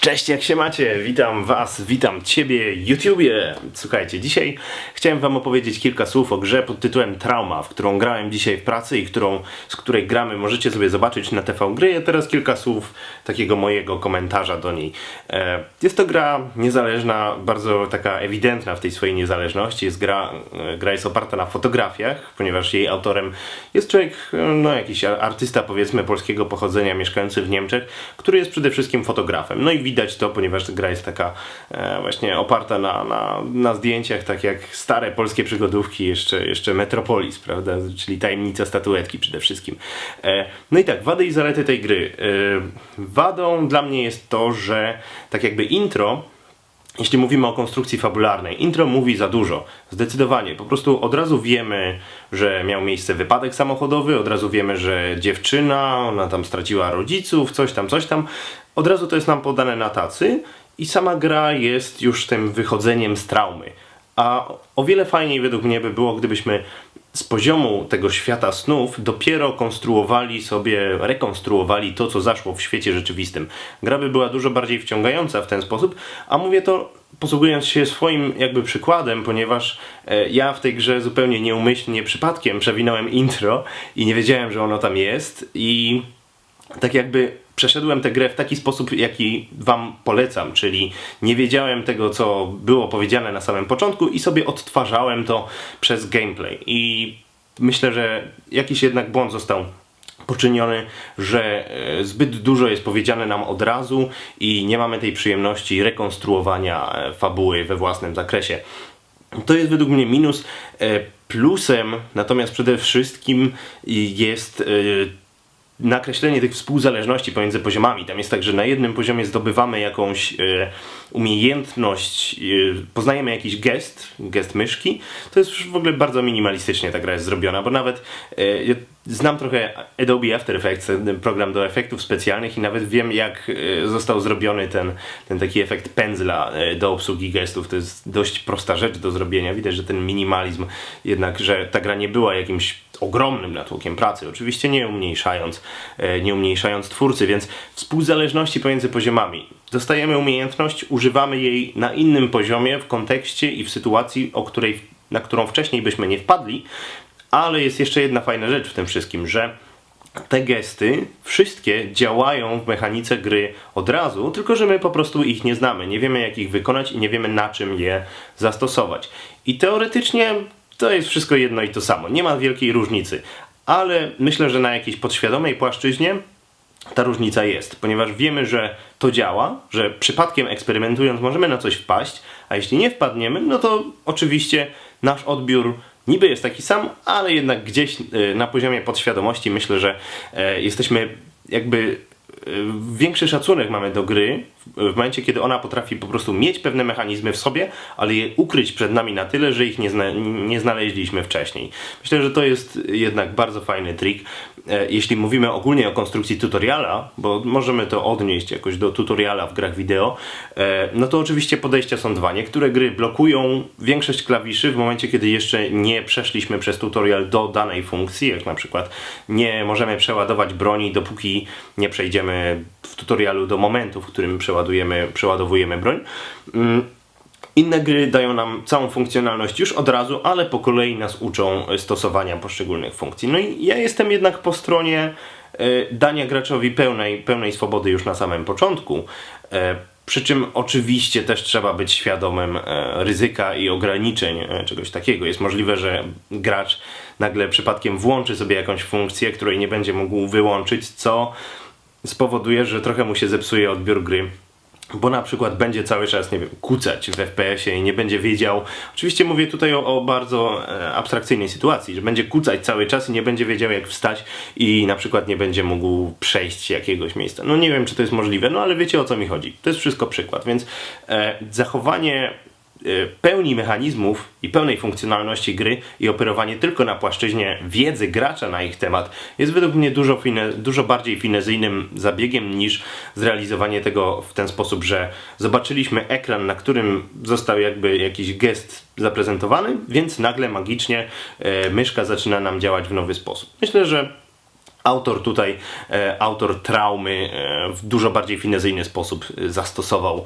Cześć, jak się macie? Witam Was, witam Ciebie, YouTubie! Słuchajcie, dzisiaj chciałem Wam opowiedzieć kilka słów o grze pod tytułem Trauma, w którą grałem dzisiaj w pracy i którą, z której gramy możecie sobie zobaczyć na TV Gry. Teraz kilka słów takiego mojego komentarza do niej. E, Jest to gra niezależna, bardzo taka ewidentna w tej swojej niezależności. Jest gra, e, gra jest oparta na fotografiach, ponieważ jej autorem jest człowiek, e, no jakiś artysta powiedzmy polskiego pochodzenia, mieszkający w Niemczech, który jest przede wszystkim fotografem. No i widać to, ponieważ gra jest taka e, właśnie oparta na, na, na zdjęciach, tak jak stare polskie przygodówki, jeszcze, jeszcze Metropolis, prawda? Czyli tajemnica statuetki przede wszystkim. E, no i tak, wady i zalety tej gry. E, wadą dla mnie jest to, że tak jakby intro jeśli mówimy o konstrukcji fabularnej, intro mówi za dużo. Zdecydowanie. Po prostu od razu wiemy, że miał miejsce wypadek samochodowy, od razu wiemy, że dziewczyna, ona tam straciła rodziców, coś tam, coś tam. Od razu to jest nam podane na tacy i sama gra jest już tym wychodzeniem z traumy. A o wiele fajniej według mnie by było, gdybyśmy z poziomu tego świata snów dopiero konstruowali sobie, rekonstruowali to, co zaszło w świecie rzeczywistym. Gra by była dużo bardziej wciągająca w ten sposób, a mówię to posługując się swoim jakby przykładem, ponieważ e, ja w tej grze zupełnie nieumyślnie, przypadkiem przewinąłem intro i nie wiedziałem, że ono tam jest i tak jakby przeszedłem tę grę w taki sposób, jaki Wam polecam, czyli nie wiedziałem tego, co było powiedziane na samym początku i sobie odtwarzałem to przez gameplay. I myślę, że jakiś jednak błąd został poczyniony, że e, zbyt dużo jest powiedziane nam od razu i nie mamy tej przyjemności rekonstruowania e, fabuły we własnym zakresie. To jest według mnie minus. E, Plusem natomiast przede wszystkim jest nakreślenie tych współzależności pomiędzy poziomami. Tam jest tak, że na jednym poziomie zdobywamy jakąś e, umiejętność, e, poznajemy jakiś gest, gest myszki. To jest w ogóle bardzo minimalistycznie ta gra jest zrobiona, bo nawet e, znam trochę Adobe After Effects, program do efektów specjalnych i nawet wiem jak e, został zrobiony ten, ten taki efekt pędzla e, do obsługi gestów. To jest dość prosta rzecz do zrobienia. Widać, że ten minimalizm jednak, że ta gra nie była jakimś ogromnym natłokiem pracy, oczywiście nie umniejszając, e, nie umniejszając twórcy, więc współzależności pomiędzy poziomami. Dostajemy umiejętność, używamy jej na innym poziomie, w kontekście i w sytuacji, o której, na którą wcześniej byśmy nie wpadli, ale jest jeszcze jedna fajna rzecz w tym wszystkim, że te gesty wszystkie działają w mechanice gry od razu, tylko że my po prostu ich nie znamy, nie wiemy jak ich wykonać i nie wiemy na czym je zastosować. I teoretycznie to jest wszystko jedno i to samo, nie ma wielkiej różnicy, ale myślę, że na jakiejś podświadomej płaszczyźnie ta różnica jest, ponieważ wiemy, że to działa, że przypadkiem eksperymentując możemy na coś wpaść, a jeśli nie wpadniemy, no to oczywiście nasz odbiór niby jest taki sam, ale jednak gdzieś e, na poziomie podświadomości myślę, że e, jesteśmy jakby e, większy szacunek mamy do gry w momencie, kiedy ona potrafi po prostu mieć pewne mechanizmy w sobie, ale je ukryć przed nami na tyle, że ich nie, zna nie znaleźliśmy wcześniej. Myślę, że to jest jednak bardzo fajny trik. E, Jeśli mówimy ogólnie o konstrukcji tutoriala, bo możemy to odnieść jakoś do tutoriala w grach wideo, e, no to oczywiście podejścia są dwa. Niektóre gry blokują większość klawiszy w momencie, kiedy jeszcze nie przeszliśmy przez tutorial do danej funkcji, jak na przykład nie możemy przeładować broni, dopóki nie przejdziemy w tutorialu do momentu, w którym przeładujemy, przeładowujemy broń. Mm, Inne gry dają nam całą funkcjonalność już od razu, ale po kolei nas uczą stosowania poszczególnych funkcji. No i ja jestem jednak po stronie e, dania graczowi pełnej, pełnej swobody już na samym początku. E, Przy czym oczywiście też trzeba być świadomym e, ryzyka i ograniczeń e, czegoś takiego. Jest możliwe, że gracz nagle przypadkiem włączy sobie jakąś funkcję, której nie będzie mógł wyłączyć, co spowoduje, że trochę mu się zepsuje odbiór gry bo na przykład będzie cały czas, nie wiem, kucać w FPS-ie i nie będzie wiedział. Oczywiście mówię tutaj o, o, bardzo e, abstrakcyjnej sytuacji, że będzie kucać cały czas i nie będzie wiedział, jak wstać, i na przykład nie będzie mógł przejść jakiegoś miejsca. No nie wiem, czy to jest możliwe, no ale wiecie o co mi chodzi. To jest wszystko przykład, więc e, zachowanie pełni mechanizmów i pełnej funkcjonalności gry i operowanie tylko na płaszczyźnie wiedzy gracza na ich temat jest według mnie dużo, fine, dużo bardziej finezyjnym zabiegiem niż zrealizowanie tego w ten sposób, że zobaczyliśmy ekran, na którym został jakby jakiś gest zaprezentowany, więc nagle magicznie e, myszka zaczyna nam działać w nowy sposób. Myślę, że Autor tutaj, e, autor traumy e, w dużo bardziej finezyjny sposób e, zastosował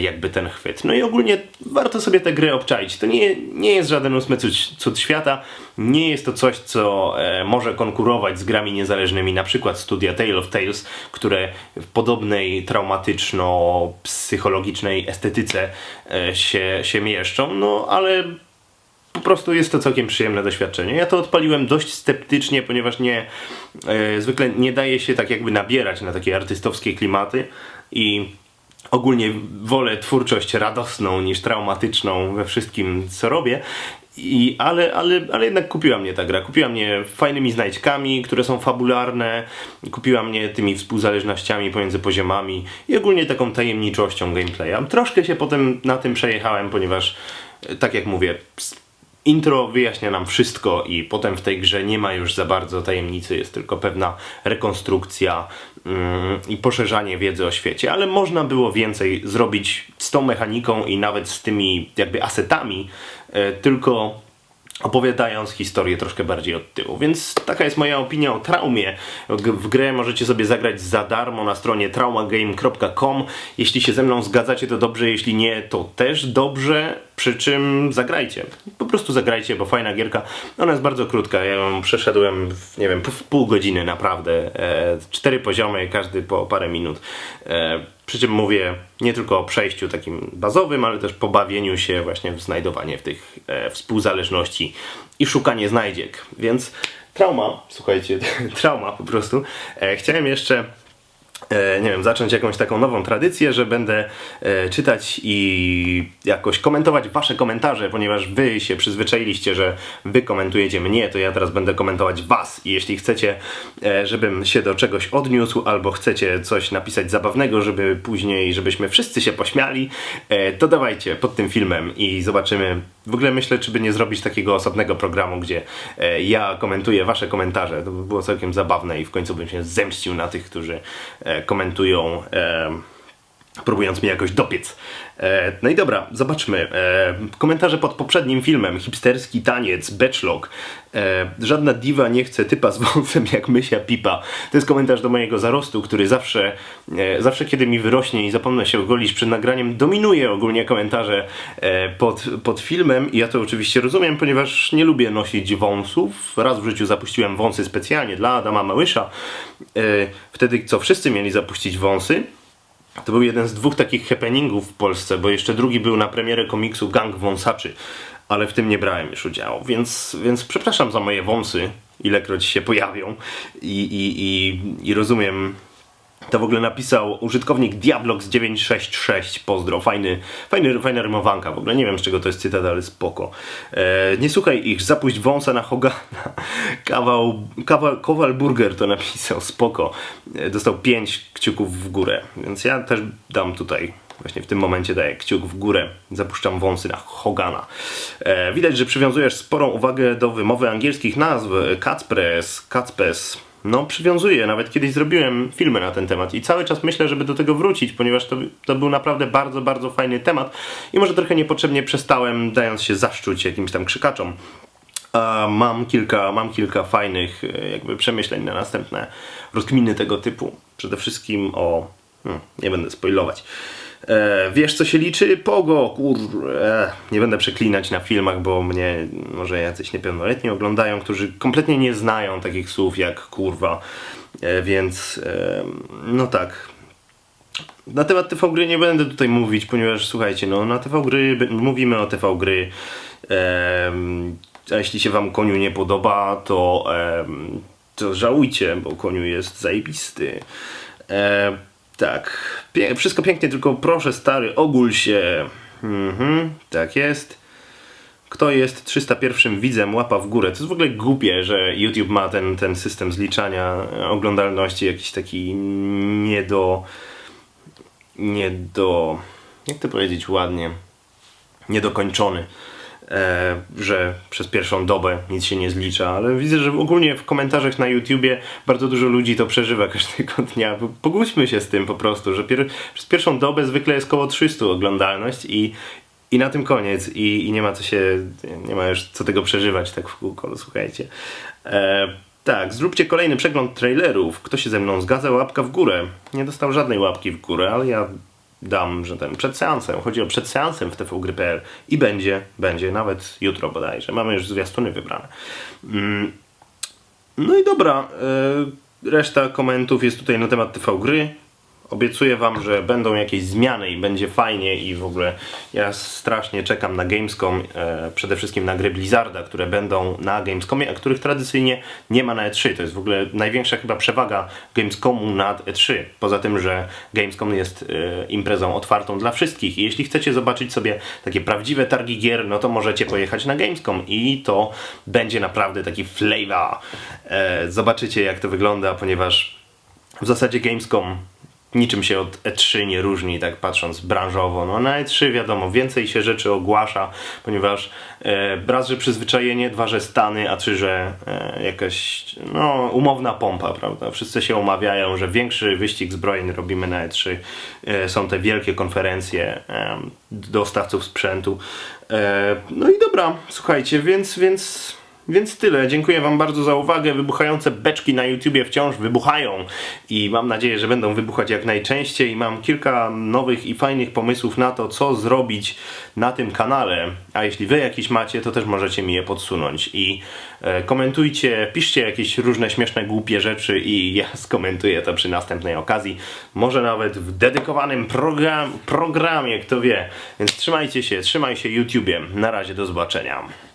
jakby ten chwyt. No i ogólnie warto sobie tę grę obczaić. To nie, nie jest żaden ósmy cud, cud świata, nie jest to coś, co może konkurować z grami niezależnymi, na przykład studia Tale of Tales, które w podobnej traumatyczno-psychologicznej estetyce się, się mieszczą, no ale po prostu jest to całkiem przyjemne doświadczenie. Ja to odpaliłem dość sceptycznie, ponieważ nie, e, zwykle nie daje się tak jakby nabierać na takie artystowskie klimaty i ogólnie wolę twórczość radosną niż traumatyczną we wszystkim, co robię. I, ale, ale, ale jednak kupiła mnie ta gra. Kupiła mnie fajnymi znajdźkami, które są fabularne. Kupiła mnie tymi współzależnościami pomiędzy poziomami i ogólnie taką tajemniczością gameplaya. Troszkę się potem na tym przejechałem, ponieważ e, tak jak mówię, Intro wyjaśnia nam wszystko i potem w tej grze nie ma już za bardzo tajemnicy, jest tylko pewna rekonstrukcja mm, i poszerzanie wiedzy o świecie, ale można było więcej zrobić z tą mechaniką i nawet z tymi jakby asetami, e, tylko opowiadając historię troszkę bardziej od tyłu. Więc taka jest moja opinia o traumie. W grę możecie sobie zagrać za darmo na stronie traumagame.com. Jeśli się ze mną zgadzacie, to dobrze, jeśli nie, to też dobrze. Przy czym zagrajcie. Po prostu zagrajcie, bo fajna gierka. Ona jest bardzo krótka. Ja ją przeszedłem w, nie wiem, w pół godziny naprawdę. E, cztery poziomy, każdy po parę minut. E, przy czym mówię nie tylko o przejściu takim bazowym, ale też pobawieniu się właśnie w znajdowanie w tych e, współzależności i szukanie znajdziek. Więc trauma, słuchajcie, trauma po prostu. E, chciałem jeszcze nie wiem, zacząć jakąś taką nową tradycję, że będę e, czytać i jakoś komentować wasze komentarze, ponieważ wy się przyzwyczailiście, że wy komentujecie mnie, to ja teraz będę komentować was. I jeśli chcecie, e, żebym się do czegoś odniósł, albo chcecie coś napisać zabawnego, żeby później, żebyśmy wszyscy się pośmiali, e, to dawajcie pod tym filmem i zobaczymy. W ogóle myślę, czy by nie zrobić takiego osobnego programu, gdzie e, ja komentuję wasze komentarze. To by było całkiem zabawne i w końcu bym się zemścił na tych, którzy e, komentują. Próbując mnie jakoś dopiec. E, no i dobra, zobaczmy. E, komentarze pod poprzednim filmem. Hipsterski taniec, Batchlog. E, żadna diwa nie chce typa z wąsem jak mysia pipa. To jest komentarz do mojego zarostu, który zawsze, e, zawsze kiedy mi wyrośnie i zapomnę się ogolić przed nagraniem, dominuje ogólnie komentarze e, pod, pod filmem. I ja to oczywiście rozumiem, ponieważ nie lubię nosić wąsów. Raz w życiu zapuściłem wąsy specjalnie dla Adama Małysza. E, wtedy, co wszyscy mieli zapuścić wąsy. To był jeden z dwóch takich happeningów w Polsce, bo jeszcze drugi był na premierę komiksu Gang Wąsaczy, ale w tym nie brałem już udziału, więc, więc przepraszam za moje wąsy, ilekroć się pojawią i, i, i, i rozumiem. To w ogóle napisał użytkownik Diablox966, pozdro, fajny, fajny, fajna rymowanka w ogóle, nie wiem z czego to jest cytat, ale spoko. E, nie słuchaj ich, zapuść wąsa na Hogana, kawał, kawał, Kowal Burger to napisał, spoko. E, dostał 5 kciuków w górę, więc ja też dam tutaj Właśnie w tym momencie daję kciuk w górę, zapuszczam wąsy na Hogana. E, widać, że przywiązujesz sporą uwagę do wymowy angielskich nazw. Kacpres, Kacpes. No, przywiązuję. Nawet kiedyś zrobiłem filmy na ten temat i cały czas myślę, żeby do tego wrócić, ponieważ to, to był naprawdę bardzo, bardzo fajny temat i może trochę niepotrzebnie przestałem, dając się zaszczuć jakimś tam krzykaczom. A mam kilka, mam kilka fajnych e, jakby przemyśleń na następne rozkminy tego typu. Przede wszystkim o... Hmm, nie będę spoilować. E, wiesz co się liczy? Pogo, kur... E, nie będę przeklinać na filmach, bo mnie może jacyś niepełnoletni oglądają, którzy kompletnie nie znają takich słów jak kurwa. E, więc e, no tak. Na temat TV gry nie będę tutaj mówić, ponieważ słuchajcie, no na TV gry mówimy o TV gry. Em, a jeśli się wam koniu nie podoba, to, em, to żałujcie, bo koniu jest zajebisty. E, tak, Pie- wszystko pięknie, tylko proszę stary, ogól się. Mhm, tak jest. Kto jest 301 widzem, łapa w górę. To jest w ogóle głupie, że YouTube ma ten, ten system zliczania oglądalności, jakiś taki nie do. nie do. jak to powiedzieć ładnie? Niedokończony. E, że przez pierwszą dobę nic się nie zlicza, ale widzę, że ogólnie w komentarzach na YouTubie bardzo dużo ludzi to przeżywa każdego dnia. Pogódźmy się z tym po prostu, że pier przez pierwszą dobę zwykle jest około 300 oglądalność i, i na tym koniec i, i nie ma co się, nie ma już co tego przeżywać tak w kółko, no, słuchajcie. E, tak, zróbcie kolejny przegląd trailerów. Kto się ze mną zgadza, łapka w górę. Nie dostał żadnej łapki w górę, ale ja dam, że ten przed seansem. Chodzi o przed seansem w tvgry.pl i będzie, będzie nawet jutro bodajże. Mamy już zwiastuny wybrane. Mm. No i dobra, e, reszta komentów jest tutaj na temat TV gry. Obiecuję wam, że będą jakieś zmiany i będzie fajnie i w ogóle ja strasznie czekam na Gamescom, e, przede wszystkim na gry Blizzarda, które będą na Gamescomie, a których tradycyjnie nie ma na E3. To jest w ogóle największa chyba przewaga Gamescomu nad E3. Poza tym, że Gamescom jest e, imprezą otwartą dla wszystkich i jeśli chcecie zobaczyć sobie takie prawdziwe targi gier, no to możecie pojechać na Gamescom i to będzie naprawdę taki flavor. E, zobaczycie jak to wygląda, ponieważ w zasadzie Gamescom niczym się od E3 nie różni, tak patrząc branżowo. No na E3 wiadomo, więcej się rzeczy ogłasza, ponieważ e, raz, że przyzwyczajenie, dwa, że stany, a trzy, że e, jakaś no, umowna pompa, prawda? Wszyscy się umawiają, że większy wyścig zbrojeń robimy na E3. E, są te wielkie konferencje e, dostawców sprzętu. E, no i dobra, słuchajcie, więc, więc więc tyle. Dziękuję Wam bardzo za uwagę. Wybuchające beczki na YouTubie wciąż wybuchają i mam nadzieję, że będą wybuchać jak najczęściej. Mam kilka nowych i fajnych pomysłów na to, co zrobić na tym kanale. A jeśli Wy jakiś macie, to też możecie mi je podsunąć. I e, komentujcie, piszcie jakieś różne śmieszne, głupie rzeczy i ja skomentuję to przy następnej okazji. Może nawet w dedykowanym program, programie, kto wie. Więc trzymajcie się, trzymaj się YouTubie. Na razie, do zobaczenia.